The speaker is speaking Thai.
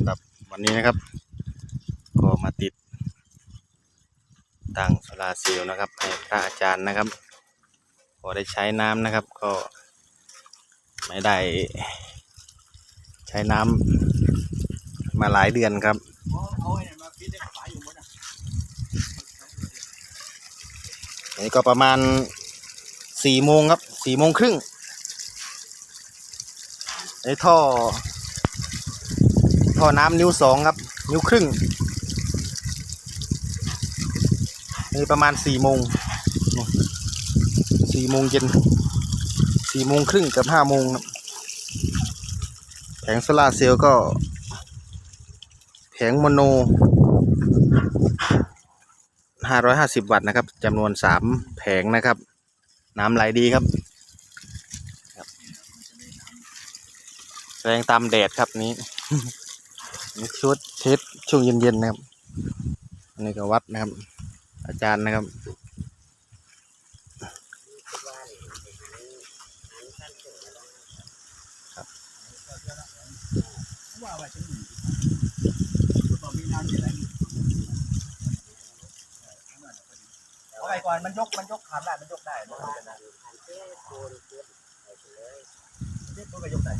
ำหรับวันนี้นะครับ ก็มาติดตั้งโซลาร์เซลล์นะครับให้พระอาจารย์นะครับ พอได้ใช้น้ำนะครับ ก็ไม่ได้ ใช้น้ำมาหลายเดือนครับอันนี้ก็ประมาณสี่โมงครับสี่โมงครึ่งไอ้ท่อ ท่อน้ำนิ้วสองครับ นิ้วครึ่งนี่ประมาณสี่โมงสี่โมงเย็นสี่โมงครึ่งกับห้าโมงแผงโซลาเซลล์ก็ แผงโมโน550วัตต์นะครับจำนวน3แผงนะครับ น้ำไหลดีครับแรงตามแดดครับนี้ ชุดเทสช่วงเย็นๆนะครับอันนี้ก็วัดนะครับ อาจารย์นะครับเอาไปก่อนมันยกมันยกขาได้มันยกได้มันยกได้ตัวก็ยกได้